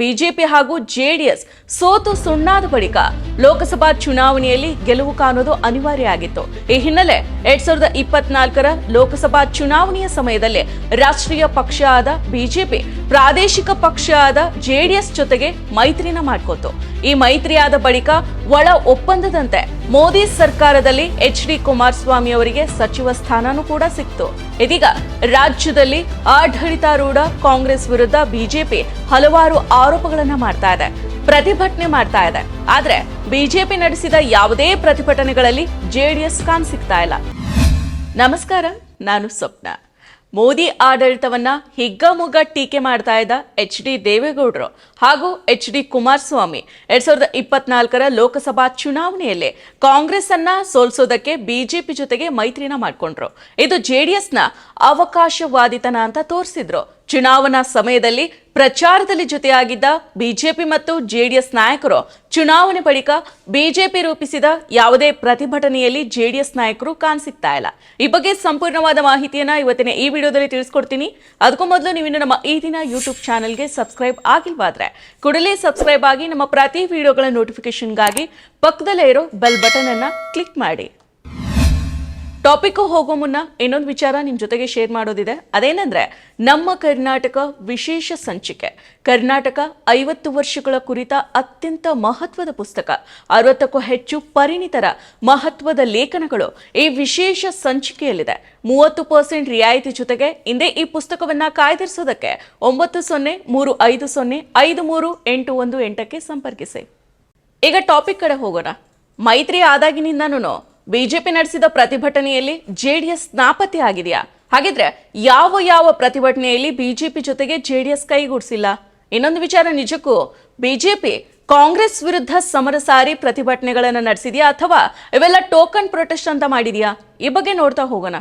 BJP ಹಾಗೂ JDS ಸೋತು ಸುಣ್ಣಾದ ಬಳಿಕ ಲೋಕಸಭಾ ಚುನಾವಣೆಯಲ್ಲಿ ಗೆಲುವು ಕಾಣೋದು ಅನಿವಾರ್ಯ ಆಗಿತ್ತು. ಈ ಹಿನ್ನೆಲೆ ಎರಡ್ ಸಾವಿರದ ಇಪ್ಪತ್ನಾಲ್ಕರ ಲೋಕಸಭಾ ಚುನಾವಣೆಯ ಸಮಯದಲ್ಲಿ ರಾಷ್ಟ್ರೀಯ ಪಕ್ಷ ಆದ ಬಿಜೆಪಿ ಪ್ರಾದೇಶಿಕ ಪಕ್ಷ ಆದ ಜೆಡಿಎಸ್ ಜೊತೆಗೆ ಮೈತ್ರಿನ ಮಾಡ್ಕೋತು. ಈ ಮೈತ್ರಿಯಾದ ಬಳಿಕ ಒಳ ಒಪ್ಪಂದದಂತೆ ಮೋದಿ ಸರ್ಕಾರದಲ್ಲಿ ಎಚ್ ಡಿ ಕುಮಾರಸ್ವಾಮಿ ಅವರಿಗೆ ಸಚಿವ ಸ್ಥಾನನೂ ಕೂಡ ಸಿಕ್ತು. ಇದೀಗ ರಾಜ್ಯದಲ್ಲಿ ಆಡಳಿತಾರೂಢ ಕಾಂಗ್ರೆಸ್ ವಿರುದ್ಧ ಬಿಜೆಪಿ ಹಲವಾರು ಆರೋಪಗಳನ್ನ ಮಾಡ್ತಾ ಇದೆ, ಪ್ರತಿಭಟನೆ ಮಾಡ್ತಾ ಇದೆ. ಆದ್ರೆ ಬಿಜೆಪಿ ನಡೆಸಿದ ಯಾವುದೇ ಪ್ರತಿಭಟನೆಗಳಲ್ಲಿ ಜೆಡಿಎಸ್ ಕಾಣ್ ಸಿಗ್ತಾ ಇಲ್ಲ. ನಮಸ್ಕಾರ, ನಾನು ಸ್ವಪ್ನ. ಮೋದಿ ಆಡಳಿತವನ್ನ ಹಿಗ್ಗಮುಗ್ಗ ಟೀಕೆ ಮಾಡ್ತಾ ಇದ್ದ ಎಚ್ ಡಿ ದೇವೇಗೌಡರು ಹಾಗೂ ಎಚ್ ಡಿ ಕುಮಾರಸ್ವಾಮಿ. ಎರಡ್ ಸಾವಿರದ ಇಪ್ಪತ್ನಾಲ್ಕರ ಲೋಕಸಭಾ ಚುನಾವಣೆಯಲ್ಲಿ ಕಾಂಗ್ರೆಸ್ ಅನ್ನ ಸೋಲ್ಸೋದಕ್ಕೆ ಬಿಜೆಪಿ ಜೊತೆಗೆ ಮೈತ್ರಿನ ಮಾಡಿಕೊಂಡ್ರು. ಇದು ಜೆಡಿಎಸ್ನ ಅವಕಾಶವಾದಿತನ ಅಂತ ತೋರಿಸಿದ್ರು. ಚುನಾವಣಾ ಸಮಯದಲ್ಲಿ ಪ್ರಚಾರದಲ್ಲಿ ಜೊತೆಯಾಗಿದ್ದ ಬಿಜೆಪಿ ಮತ್ತು ಜೆಡಿಎಸ್ ನಾಯಕರು ಚುನಾವಣೆ ಬಳಿಕ ಬಿಜೆಪಿ ರೂಪಿಸಿದ ಯಾವುದೇ ಪ್ರತಿಭಟನೆಯಲ್ಲಿ ಜೆಡಿಎಸ್ ನಾಯಕರು ಕಾಣಿಸುತ್ತಾ ಇಲ್ಲ. ಈ ಬಗ್ಗೆ ಸಂಪೂರ್ಣವಾದ ಮಾಹಿತಿಯನ್ನ ಇವತ್ತಿನ ಈ ವಿಡಿಯೋದಲ್ಲಿ ತಿಳಿಸ್ಕೊಡ್ತೀನಿ. ಅದಕ್ಕೂ ಮೊದಲು ನೀವು ನಮ್ಮ ಈ ದಿನ ಯೂಟ್ಯೂಬ್ ಚಾನಲ್ಗೆ ಸಬ್ಸ್ಕ್ರೈಬ್ ಆಗಿಲ್ವಾದ್ರೆ ಕೂಡಲೇ ಸಬ್ಸ್ಕ್ರೈಬ್ ಆಗಿ ನಮ್ಮ ಪ್ರತಿ ವಿಡಿಯೋಗಳ ನೋಟಿಫಿಕೇಶನ್ಗಾಗಿ ಪಕ್ಕದಲ್ಲೇ ಇರೋ ಬೆಲ್ ಬಟನ್ ಅನ್ನ ಕ್ಲಿಕ್ ಮಾಡಿ. ಟಾಪಿಕ್ ಹೋಗೋ ಮುನ್ನ ಇನ್ನೊಂದು ವಿಚಾರ ನಿಮ್ಮ ಜೊತೆಗೆ ಶೇರ್ ಮಾಡೋದಿದೆ. ಅದೇನೆಂದರೆ, ನಮ್ಮ ಕರ್ನಾಟಕ ವಿಶೇಷ ಸಂಚಿಕೆ. ಕರ್ನಾಟಕ ಐವತ್ತು ವರ್ಷಗಳ ಕುರಿತ ಅತ್ಯಂತ ಮಹತ್ವದ ಪುಸ್ತಕ. ಅರವತ್ತಕ್ಕೂ ಹೆಚ್ಚು ಪರಿಣಿತರ ಮಹತ್ವದ ಲೇಖನಗಳು ಈ ವಿಶೇಷ ಸಂಚಿಕೆಯಲ್ಲಿದೆ. ಮೂವತ್ತು ಪರ್ಸೆಂಟ್ ರಿಯಾಯಿತಿ ಜೊತೆಗೆ ಹಿಂದೆ ಈ ಪುಸ್ತಕವನ್ನ ಕಾಯ್ದಿರಿಸೋದಕ್ಕೆ ಒಂಬತ್ತು ಸೊನ್ನೆ ಮೂರು ಐದು ಸೊನ್ನೆ ಐದು ಮೂರು ಎಂಟು ಒಂದು ಎಂಟಕ್ಕೆ ಸಂಪರ್ಕಿಸಿ. ಈಗ ಟಾಪಿಕ್ ಕಡೆ ಹೋಗೋಣ. ಮೈತ್ರಿ ಆದಾಗಿನಿಂದನೂ ಬಿಜೆಪಿ ನಡೆಸಿದ ಪ್ರತಿಭಟನೆಯಲ್ಲಿ ಜೆಡಿಎಸ್ ನಾಪತ್ತೆ ಆಗಿದೆಯಾ ಹಾಗಿದ್ರೆ ಯಾವ ಯಾವ ಪ್ರತಿಭಟನೆಯಲ್ಲಿ ಬಿಜೆಪಿ ಜೊತೆಗೆ ಜೆಡಿಎಸ್ ಕೈಗೂಡಿಸಿಲ್ಲ? ಇನ್ನೊಂದು ವಿಚಾರ ನಿಜಕ್ಕೂ, ಬಿಜೆಪಿ ಕಾಂಗ್ರೆಸ್ ವಿರುದ್ಧ ಸಮರ ಸಾರಿ ಪ್ರತಿಭಟನೆಗಳನ್ನು ನಡೆಸಿದೆಯಾ ಅಥವಾ ಇವೆಲ್ಲ ಟೋಕನ್ ಪ್ರೊಟೆಸ್ಟ್ ಅಂತ ಮಾಡಿದೆಯಾ? ಈ ಬಗ್ಗೆ ನೋಡ್ತಾ ಹೋಗೋಣ.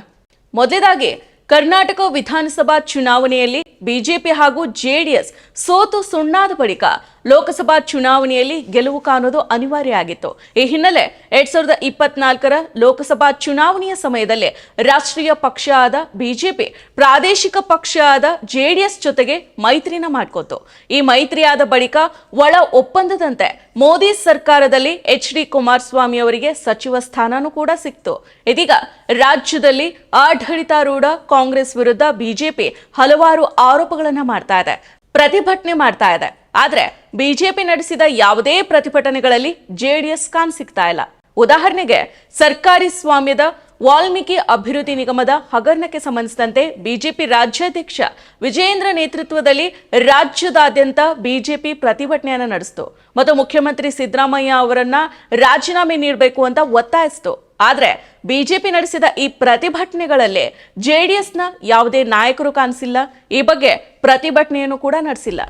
ಮೊದಲೇದಾಗಿ, ಕರ್ನಾಟಕ ವಿಧಾನಸಭಾ ಚುನಾವಣೆಯಲ್ಲಿ ಬಿಜೆಪಿ ಹಾಗೂ ಜೆಡಿಎಸ್ ಸೋತು ಸುಣ್ಣಾದ ಬಳಿಕ ಲೋಕಸಭಾ ಚುನಾವಣೆಯಲ್ಲಿ ಗೆಲುವು ಕಾಣೋದು ಅನಿವಾರ್ಯ ಆಗಿತ್ತು. ಈ ಹಿನ್ನೆಲೆ ಎರಡ್ ಸಾವಿರದ ಇಪ್ಪತ್ನಾಲ್ಕರ ಲೋಕಸಭಾ ಚುನಾವಣೆಯ ಸಮಯದಲ್ಲಿ ರಾಷ್ಟ್ರೀಯ ಪಕ್ಷ ಆದ ಬಿಜೆಪಿ ಪ್ರಾದೇಶಿಕ ಪಕ್ಷ ಆದ ಜೆಡಿಎಸ್ ಜೊತೆಗೆ ಮೈತ್ರಿನ ಮಾಡ್ಕೋತು ಈ ಮೈತ್ರಿಯಾದ ಬಳಿಕ ಒಳ ಒಪ್ಪಂದದಂತೆ ಮೋದಿ ಸರ್ಕಾರದಲ್ಲಿ ಎಚ್ ಡಿ ಕುಮಾರಸ್ವಾಮಿ ಅವರಿಗೆ ಸಚಿವ ಸ್ಥಾನನೂ ಕೂಡ ಸಿಕ್ತು. ಇದೀಗ ರಾಜ್ಯದಲ್ಲಿ ಆಡಳಿತಾರೂಢ ಕಾಂಗ್ರೆಸ್ ವಿರುದ್ಧ ಬಿಜೆಪಿ ಹಲವಾರು ಆರೋಪಗಳನ್ನ ಮಾಡ್ತಾ ಇದೆ. ಪ್ರತಿಭಟನೆ ಮಾಡ್ತಾ ಇದೆ. ಆದ್ರೆ ಬಿಜೆಪಿ ನಡೆಸಿದ ಯಾವುದೇ ಪ್ರತಿಭಟನೆಗಳಲ್ಲಿ ಜೆಡಿಎಸ್ ಕಾನ್ ಸಿಗ್ತಾ ಇಲ್ಲ. ಉದಾಹರಣೆಗೆ ಸರ್ಕಾರಿ ಸ್ವಾಮ್ಯದ ವಾಲ್ಮೀಕಿ ಅಭಿವೃದ್ಧಿ ನಿಗಮದ ಹಗರಣಕ್ಕೆ ಸಂಬಂಧಿಸಿದಂತೆ ಬಿಜೆಪಿ ರಾಜ್ಯಾಧ್ಯಕ್ಷ ವಿಜೇಂದ್ರ ನೇತೃತ್ವದಲ್ಲಿ ರಾಜ್ಯದಾದ್ಯಂತ ಬಿಜೆಪಿ ಪ್ರತಿಭಟನೆಯನ್ನು ನಡೆಸಿತು. ಮತ್ತು ಮುಖ್ಯಮಂತ್ರಿ ಸಿದ್ದರಾಮಯ್ಯ ಅವರನ್ನ ರಾಜೀನಾಮೆ ನೀಡಬೇಕು ಅಂತ ಒತ್ತಾಯಿಸಿತು. ಆದ್ರೆ ಬಿಜೆಪಿ ನಡೆಸಿದ ಈ ಪ್ರತಿಭಟನೆಗಳಲ್ಲಿ ಜೆಡಿಎಸ್ನ ಯಾವುದೇ ನಾಯಕರು ಕಾಣಿಸಿಲ್ಲ. ಈ ಬಗ್ಗೆ ಪ್ರತಿಭಟನೆಯನ್ನು ಕೂಡ ನಡೆಸಿಲ್ಲ.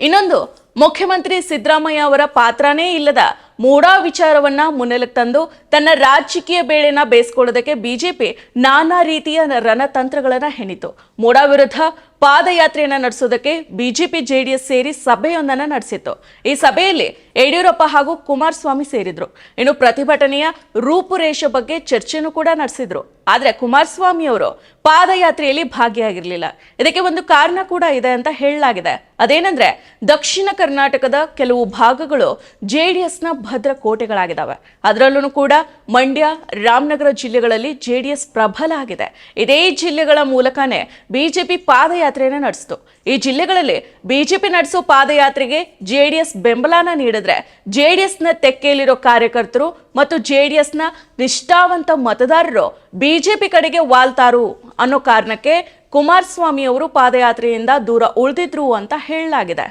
ಇನ್ನೊಂದು, ಮುಖ್ಯಮಂತ್ರಿ ಸಿದ್ದರಾಮಯ್ಯ ಅವರ ಪಾತ್ರನೇ ಇಲ್ಲದ ಮೂಡಾ ವಿಚಾರವನ್ನ ಮುನ್ನೆಲೆಗೆ ತಂದು ತನ್ನ ರಾಜಕೀಯ ಬೇಳೆನ ಬೇಯಿಸ್ಕೊಳ್ಳೋದಕ್ಕೆ ಬಿಜೆಪಿ ನಾನಾ ರೀತಿಯ ರಣತಂತ್ರಗಳನ್ನ ಹೆಣಿತು ಮೂಡಾ ವಿರುದ್ಧ ಪಾದಯಾತ್ರೆಯನ್ನ ನಡೆಸೋದಕ್ಕೆ ಬಿಜೆಪಿ ಜೆಡಿಎಸ್ ಸೇರಿ ಸಭೆಯೊಂದನ್ನ ನಡೆಸಿತ್ತು. ಈ ಸಭೆಯಲ್ಲಿ ಯಡಿಯೂರಪ್ಪ ಹಾಗೂ ಕುಮಾರಸ್ವಾಮಿ ಸೇರಿದ್ರು. ಇನ್ನು ಪ್ರತಿಭಟನೆಯ ರೂಪುರೇಷೆ ಬಗ್ಗೆ ಚರ್ಚೆನೂ ಕೂಡ ನಡೆಸಿದ್ರು. ಆದರೆ ಕುಮಾರಸ್ವಾಮಿ ಅವರು ಪಾದಯಾತ್ರೆಯಲ್ಲಿ ಭಾಗಿಯಾಗಿರಲಿಲ್ಲ. ಇದಕ್ಕೆ ಒಂದು ಕಾರಣ ಕೂಡ ಇದೆ ಅಂತ ಹೇಳಲಾಗಿದೆ. ಅದೇನಂದ್ರೆ ದಕ್ಷಿಣ ಕರ್ನಾಟಕದ ಕೆಲವು ಭಾಗಗಳು ಜೆಡಿಎಸ್ನ ಭದ್ರ ಕೋಟೆಗಳಾಗಿದ್ದಾವೆ ಅದರಲ್ಲೂ ಕೂಡ ಮಂಡ್ಯ, ರಾಮನಗರ ಜಿಲ್ಲೆಗಳಲ್ಲಿ ಜೆಡಿಎಸ್ ಪ್ರಬಲ ಆಗಿದೆ. ಇದೇ ಜಿಲ್ಲೆಗಳ ಮೂಲಕನೇ ಬಿಜೆಪಿ ಪಾದಯಾತ್ರೆಯನ್ನು ನಡೆಸಿತು. ಈ ಜಿಲ್ಲೆಗಳಲ್ಲಿ ಬಿಜೆಪಿ ನಡೆಸೋ ಪಾದಯಾತ್ರೆಗೆ ಜೆಡಿಎಸ್ ಬೆಂಬಲನ ನೀಡಿದ್ರೆ ಜೆಡಿಎಸ್ನ ತೆಕ್ಕೆಯಲ್ಲಿರೋ ಕಾರ್ಯಕರ್ತರು ಮತ್ತು ಜೆಡಿಎಸ್ನ ನಿಷ್ಠಾವಂತ ಮತದಾರರು ಬಿಜೆಪಿ ಕಡೆಗೆ ವಾಲ್ತಾರು ಅನ್ನೋ ಕಾರಣಕ್ಕೆ ಕುಮಾರಸ್ವಾಮಿ ಅವರು ಪಾದಯಾತ್ರೆಯಿಂದ ದೂರ ಉಳಿದಿದ್ರು ಅಂತ ಹೇಳಲಾಗಿದೆ.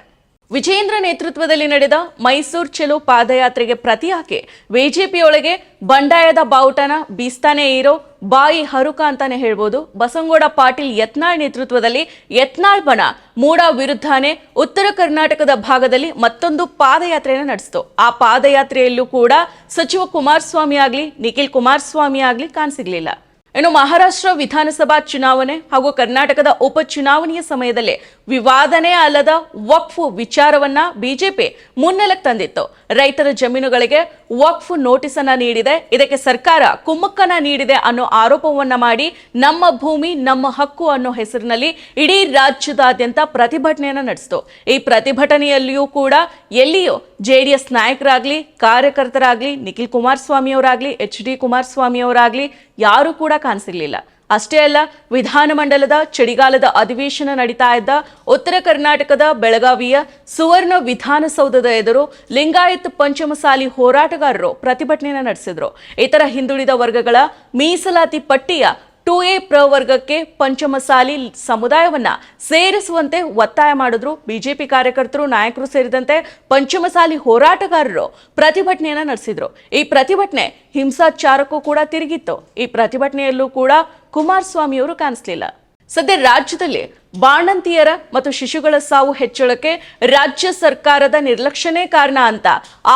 ವಿಜೇಂದ್ರ ನೇತೃತ್ವದಲ್ಲಿ ನಡೆದ ಮೈಸೂರು ಚೆಲೋ ಪಾದಯಾತ್ರೆಗೆ ಪ್ರತಿಯಾಗಿ ಬಿಜೆಪಿಯೊಳಗೆ ಬಂಡಾಯದ ಬಾವುಟನ ಬೀಸ್ತಾನೆ ಇರೋ ಬಾಯಿ ಹರುಕ ಅಂತಾನೆ ಹೇಳ್ಬೋದು. ಬಸಂಗೌಡ ಪಾಟೀಲ್ ಯತ್ನಾಳ್ ನೇತೃತ್ವದಲ್ಲಿ ಯತ್ನಾಳ್ ಬಣ ಮೂಡ ವಿರುದ್ಧನೇ ಉತ್ತರ ಕರ್ನಾಟಕದ ಭಾಗದಲ್ಲಿ ಮತ್ತೊಂದು ಪಾದಯಾತ್ರೆಯನ್ನು ನಡೆಸಿತು. ಆ ಪಾದಯಾತ್ರೆಯಲ್ಲೂ ಕೂಡ ಸಚಿವ ಕುಮಾರಸ್ವಾಮಿ ಆಗ್ಲಿ, ನಿಖಿಲ್ ಕುಮಾರಸ್ವಾಮಿ ಆಗ್ಲಿ ಕಾಣಸಿಗ್ಲಿಲ್ಲ. ಇನ್ನು ಮಹಾರಾಷ್ಟ್ರ ವಿಧಾನಸಭಾ ಚುನಾವಣೆ ಹಾಗೂ ಕರ್ನಾಟಕದ ಉಪಚುನಾವಣೆಯ ಸಮಯದಲ್ಲಿ ವಿವಾದನೇ ಅಲ್ಲದ ವಕ್ಫ್ ವಿಚಾರವನ್ನ ಬಿಜೆಪಿ ಮುನ್ನೆಲೆಗೆ ತಂದಿತ್ತು. ರೈತರ ಜಮೀನುಗಳಿಗೆ ವಕ್ಫ್ ನೋಟಿಸ್ ಅನ್ನ ನೀಡಿದೆ. ಇದಕ್ಕೆ ಸರ್ಕಾರ ಕುಮ್ಮಕ್ಕನ ನೀಡಿದೆ ಅನ್ನೋ ಆರೋಪವನ್ನ ಮಾಡಿ ನಮ್ಮ ಭೂಮಿ, ನಮ್ಮ ಹಕ್ಕು ಅನ್ನೋ ಹೆಸರಿನಲ್ಲಿ ಇಡೀ ರಾಜ್ಯದಾದ್ಯಂತ ಪ್ರತಿಭಟನೆಯನ್ನ ನಡೆಸಿತು. ಈ ಪ್ರತಿಭಟನೆಯಲ್ಲಿಯೂ ಕೂಡ ಎಲ್ಲಿಯೂ ಜೆಡಿಎಸ್ ನಾಯಕರಾಗ್ಲಿ, ಕಾರ್ಯಕರ್ತರಾಗ್ಲಿ, ನಿಖಿಲ್ ಕುಮಾರಸ್ವಾಮಿ ಅವರಾಗ್ಲಿ ಎಚ್ ಡಿ ಕುಮಾರಸ್ವಾಮಿ ಅವರಾಗ್ಲಿ ಯಾರು ಕೂಡ ಕಾಣಿಸಿರ್ಲಿಲ್ಲ. ಅಷ್ಟೇ ಅಲ್ಲ, ವಿಧಾನಮಂಡಲದ ಚಳಿಗಾಲದ ಅಧಿವೇಶನ ನಡೀತಾ ಇದ್ದ ಉತ್ತರ ಕರ್ನಾಟಕದ ಬೆಳಗಾವಿಯ ಸುವರ್ಣ ವಿಧಾನಸೌಧದ ಎದುರು ಲಿಂಗಾಯತ್ ಪಂಚಮಸಾಲಿ ಹೋರಾಟಗಾರರು ಪ್ರತಿಭಟನೆ ನಡೆಸಿದ್ರು. ಇತರ ಹಿಂದುಳಿದ ವರ್ಗಗಳ ಮೀಸಲಾತಿ ಪಟ್ಟಿಯ ಟು ಎ ಪ್ರವರ್ಗಕ್ಕೆ ಪಂಚಮಸಾಲಿ ಸಮುದಾಯವನ್ನ ಸೇರಿಸುವಂತೆ ಒತ್ತಾಯ ಮಾಡಿದ್ರು ಬಿಜೆಪಿ ಕಾರ್ಯಕರ್ತರು, ನಾಯಕರು ಸೇರಿದಂತೆ ಪಂಚಮಸಾಲಿ ಹೋರಾಟಗಾರರು ಪ್ರತಿಭಟನೆಯನ್ನ ನಡೆಸಿದ್ರು. ಈ ಪ್ರತಿಭಟನೆ ಹಿಂಸಾಚಾರಕ್ಕೂ ಕೂಡ ತಿರುಗಿತ್ತು. ಈ ಪ್ರತಿಭಟನೆಯಲ್ಲೂ ಕೂಡ ಕುಮಾರಸ್ವಾಮಿಯವರು ಕಾಣಿಸ್ಲಿಲ್ಲ. ಸದ್ಯ ರಾಜ್ಯದಲ್ಲಿ ಬಾಣಂತಿಯರ ಮತ್ತು ಶಿಶುಗಳ ಸಾವು ಹೆಚ್ಚಳಕ್ಕೆ ರಾಜ್ಯ ಸರ್ಕಾರದ ನಿರ್ಲಕ್ಷ್ಯನೇ ಕಾರಣ ಅಂತ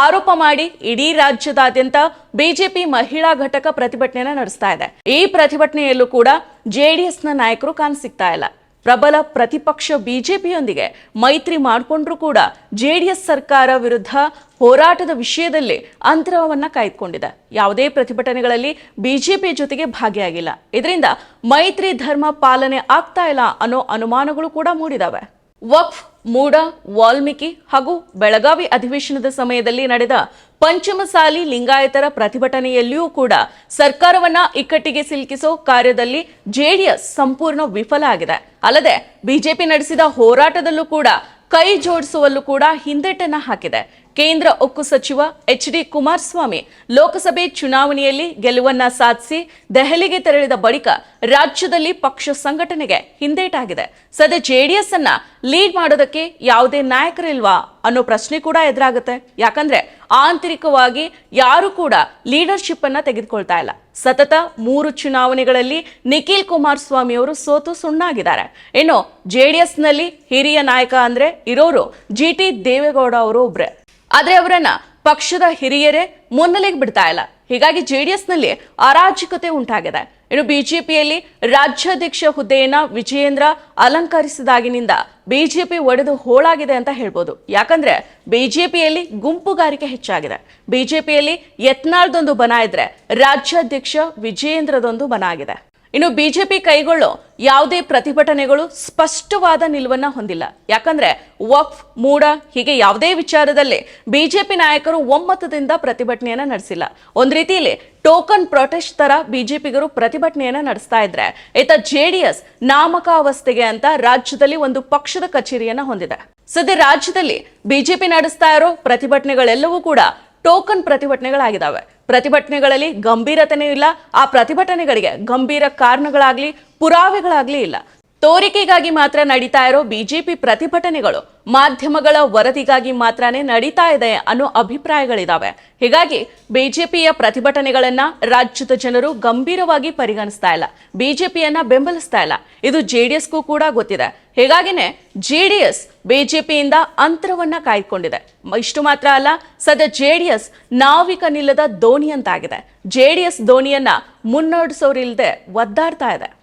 ಆರೋಪ ಮಾಡಿ ಇಡೀ ರಾಜ್ಯದಾದ್ಯಂತ ಬಿಜೆಪಿ ಮಹಿಳಾ ಘಟಕ ಪ್ರತಿಭಟನೆಯನ್ನ ನಡೆಸ್ತಾ ಇದೆ. ಈ ಪ್ರತಿಭಟನೆಯಲ್ಲೂ ಕೂಡ ಜೆಡಿಎಸ್ನ ನಾಯಕರು ಕಾಣಸಿಗ್ತಾ ಇಲ್ಲ. ಪ್ರಬಲ ಪ್ರತಿಪಕ್ಷ ಬಿಜೆಪಿಯೊಂದಿಗೆ ಮೈತ್ರಿ ಮಾಡಿಕೊಂಡ್ರೂ ಕೂಡ ಜೆಡಿಎಸ್ ಸರ್ಕಾರ ವಿರುದ್ಧ ಹೋರಾಟದ ವಿಷಯದಲ್ಲಿ ಅಂತರವನ್ನ ಕಾಯ್ದುಕೊಂಡಿದೆ. ಯಾವುದೇ ಪ್ರತಿಭಟನೆಗಳಲ್ಲಿ ಬಿಜೆಪಿ ಜೊತೆಗೆ ಭಾಗಿಯಾಗಿಲ್ಲ. ಇದರಿಂದ ಮೈತ್ರಿ ಧರ್ಮ ಪಾಲನೆ ಆಗ್ತಾ ಇಲ್ಲ ಅನ್ನೋ ಅನುಮಾನಗಳು ಕೂಡ ಮೂಡಿದಾವೆ. ವಕ್ಫ್ ಮೂಡ ವಾಲ್ಮೀಕಿ ಹಾಗೂ ಬೆಳಗಾವಿ ಅಧಿವೇಶನದ ಸಮಯದಲ್ಲಿ ನಡೆದ ಪಂಚಮಸಾಲಿ ಲಿಂಗಾಯತರ ಪ್ರತಿಭಟನೆಯಲ್ಲಿಯೂ ಕೂಡ ಸರ್ಕಾರವನ್ನ ಇಕ್ಕಟ್ಟಿಗೆ ಸಿಲುಕಿಸೋ ಕಾರ್ಯದಲ್ಲಿ ಜೆಡಿಎಸ್ ಸಂಪೂರ್ಣ ವಿಫಲ ಆಗಿದೆ. ಅಲ್ಲದೆ ಬಿಜೆಪಿ ನಡೆಸಿದ ಹೋರಾಟದಲ್ಲೂ ಕೂಡ ಕೈ ಜೋಡಿಸುವಲ್ಲೂ ಕೂಡ ಹಿಂದೆಟನ್ನ ಹಾಕಿದೆ. ಕೇಂದ್ರ ಉಕ್ಕು ಸಚಿವ ಎಚ್ ಡಿ ಕುಮಾರಸ್ವಾಮಿ ಲೋಕಸಭೆ ಚುನಾವಣೆಯಲ್ಲಿ ಗೆಲುವನ್ನ ಸಾಧಿಸಿ ದೆಹಲಿಗೆ ತೆರಳಿದ ಬಳಿಕ ರಾಜ್ಯದಲ್ಲಿ ಪಕ್ಷ ಸಂಘಟನೆಗೆ ಹಿಂದೇಟಾಗಿದೆ. ಸದ್ಯ ಜೆಡಿಎಸ್ ಅನ್ನ ಲೀಡ್ ಮಾಡೋದಕ್ಕೆ ಯಾವುದೇ ನಾಯಕರಿಲ್ವಾ ಅನ್ನೋ ಪ್ರಶ್ನೆ ಕೂಡ ಎದುರಾಗುತ್ತೆ. ಯಾಕಂದ್ರೆ ಆಂತರಿಕವಾಗಿ ಯಾರು ಕೂಡ ಲೀಡರ್ಶಿಪ್ ಅನ್ನ ತೆಗೆದುಕೊಳ್ತಾ ಇಲ್ಲ. ಸತತ ಮೂರು ಚುನಾವಣೆಗಳಲ್ಲಿ ನಿಖಿಲ್ ಕುಮಾರಸ್ವಾಮಿ ಅವರು ಸೋತು ಸುಣ್ಣಾಗಿದ್ದಾರೆ. ಇನ್ನು ಜೆಡಿಎಸ್ನಲ್ಲಿ ಹಿರಿಯ ನಾಯಕ ಅಂದ್ರೆ ಇರೋರು ಜಿ ಟಿ ದೇವೇಗೌಡ ಅವರು ಒಬ್ರೆ. ಆದ್ರೆ ಅವರನ್ನ ಪಕ್ಷದ ಹಿರಿಯರೇ ಮುನ್ನೆಲೆಗೆ ಬಿಡ್ತಾ ಇಲ್ಲ. ಹೀಗಾಗಿ ಜೆಡಿಎಸ್ನಲ್ಲಿ ಅರಾಜಕತೆ ಉಂಟಾಗಿದೆ. ಇನ್ನು ಬಿಜೆಪಿಯಲ್ಲಿ ರಾಜ್ಯಾಧ್ಯಕ್ಷ ಹುದ್ದೆಯನ್ನ ವಿಜಯೇಂದ್ರ ಅಲಂಕರಿಸಿದಾಗಿನಿಂದ ಬಿಜೆಪಿ ಒಡೆದು ಹೋಳಾಗಿದೆ ಅಂತ ಹೇಳ್ಬೋದು. ಯಾಕಂದ್ರೆ ಬಿಜೆಪಿಯಲ್ಲಿ ಗುಂಪುಗಾರಿಕೆ ಹೆಚ್ಚಾಗಿದೆ. ಬಿಜೆಪಿಯಲ್ಲಿ ಯತ್ನಾಳ್ದೊಂದು ಬನ ಇದ್ರೆ ರಾಜ್ಯಾಧ್ಯಕ್ಷ ವಿಜಯೇಂದ್ರದೊಂದು ಬನ ಆಗಿದೆ. ಇನ್ನು ಬಿಜೆಪಿ ಕೈಗೊಳ್ಳೋ ಯಾವುದೇ ಪ್ರತಿಭಟನೆಗಳು ಸ್ಪಷ್ಟವಾದ ನಿಲುವನ್ನ ಹೊಂದಿಲ್ಲ. ಯಾಕಂದ್ರೆ ವಕ್ಫ್, ಮೂಡ ಹೀಗೆ ಯಾವುದೇ ವಿಚಾರದಲ್ಲಿ ಬಿಜೆಪಿ ನಾಯಕರು ಒಮ್ಮತದಿಂದ ಪ್ರತಿಭಟನೆಯನ್ನ ನಡೆಸಿಲ್ಲ. ಒಂದ್ ರೀತಿಯಲ್ಲಿ ಟೋಕನ್ ಪ್ರೊಟೆಸ್ಟ್ ತರ ಬಿಜೆಪಿಗರು ಪ್ರತಿಭಟನೆಯನ್ನ ನಡೆಸ್ತಾ ಇದ್ರೆ, ಇತ್ತ ಜೆಡಿಎಸ್ ನಾಮಕಾವಸ್ಥೆಗೆ ಅಂತ ರಾಜ್ಯದಲ್ಲಿ ಒಂದು ಪಕ್ಷದ ಕಚೇರಿಯನ್ನ ಹೊಂದಿದೆ. ಸದ್ಯ ರಾಜ್ಯದಲ್ಲಿ ಬಿಜೆಪಿ ನಡೆಸ್ತಾ ಇರೋ ಪ್ರತಿಭಟನೆಗಳೆಲ್ಲವೂ ಕೂಡ ಟೋಕನ್ ಪ್ರತಿಭಟನೆಗಳಾಗಿದ್ದಾವೆ. ಪ್ರತಿಭಟನೆಗಳಲ್ಲಿ ಗಂಭೀರತೆಯೂ ಇಲ್ಲ. ಆ ಪ್ರತಿಭಟನೆಗಳಿಗೆ ಗಂಭೀರ ಕಾರಣಗಳಾಗ್ಲಿ ಪುರಾವೆಗಳಾಗ್ಲಿ ಇಲ್ಲ. ತೋರಿಕೆಗಾಗಿ ಮಾತ್ರ ನಡೀತಾ ಇರೋ ಬಿಜೆಪಿ ಪ್ರತಿಭಟನೆಗಳು ಮಾಧ್ಯಮಗಳ ವರದಿಗಾಗಿ ಮಾತ್ರನೇ ನಡೀತಾ ಇದೆ ಅನ್ನೋ ಅಭಿಪ್ರಾಯಗಳಿದಾವೆ. ಹೀಗಾಗಿ ಬಿಜೆಪಿಯ ಪ್ರತಿಭಟನೆಗಳನ್ನ ರಾಜ್ಯದ ಜನರು ಗಂಭೀರವಾಗಿ ಪರಿಗಣಿಸ್ತಾ ಇಲ್ಲ. ಬಿಜೆಪಿಯನ್ನ ಬೆಂಬಲಿಸ್ತಾ ಇಲ್ಲ. ಇದು ಜೆಡಿಎಸ್ಗೂ ಕೂಡ ಗೊತ್ತಿದೆ. ಹೀಗಾಗಿನೇ ಜೆಡಿಎಸ್ ಬಿಜೆಪಿಯಿಂದ ಅಂತರವನ್ನ ಕಾಯ್ದುಕೊಂಡಿದೆ. ಇಷ್ಟು ಮಾತ್ರ ಅಲ್ಲ, ಸದ್ಯ ಜೆಡಿಎಸ್ ನಾವಿಕ ನಿಲ್ಲದ ದೋಣಿ ಅಂತಾಗಿದೆ. ಜೆಡಿಎಸ್ ದೋಣಿಯನ್ನ ಮುನ್ನಡೆಸೋರಿಲ್ಲದೆ ಒದ್ದಾಡ್ತಾ ಇದೆ.